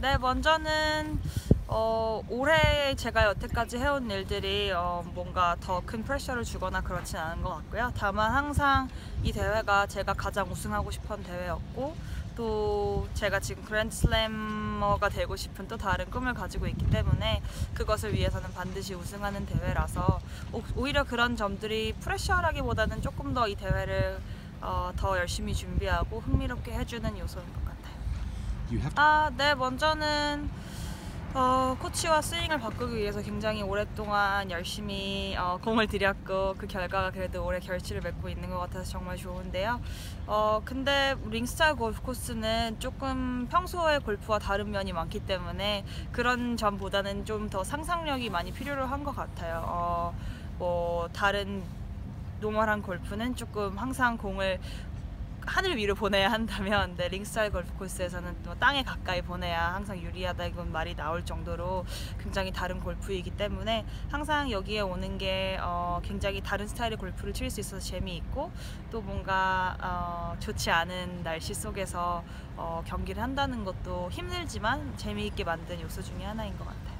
네, 먼저는 어, 올해 제가 여태까지 해온 일들이 어, 뭔가 더 큰 프레셔를 주거나 그렇진 않은 것 같고요. 다만 항상 이 대회가 제가 가장 우승하고 싶은 대회였고 또 제가 지금 그랜드슬래머가 되고 싶은 또 다른 꿈을 가지고 있기 때문에 그것을 위해서는 반드시 우승하는 대회라서 오- 오히려 그런 점들이 프레셔라기보다는 조금 더 이 대회를 어, 더 열심히 준비하고 흥미롭게 해주는 요소인 것 같아요. 아, 네, 먼저는 어, 코치와 스윙을 바꾸기 위해서 굉장히 오랫동안 열심히 어, 공을 들였고 그 결과가 그래도 올해 결실을 맺고 있는 것 같아서 정말 좋은데요. 어, 근데 링스타일 골프 코스는 조금 평소의 골프와 다른 면이 많기 때문에 그런 점보다는 좀 더 상상력이 많이 필요로 한 것 같아요. 어, 뭐 다른 노멀한 골프는 조금 항상 공을 하늘 위로 보내야 한다면 네, 링스타일 골프 코스에서는 또 땅에 가까이 보내야 항상 유리하다 이건 말이 나올 정도로 굉장히 다른 골프이기 때문에 항상 여기에 오는 게 어, 굉장히 다른 스타일의 골프를 칠 수 있어서 재미있고 또 뭔가 어, 좋지 않은 날씨 속에서 어, 경기를 한다는 것도 힘들지만 재미있게 만든 요소 중에 하나인 것 같아요.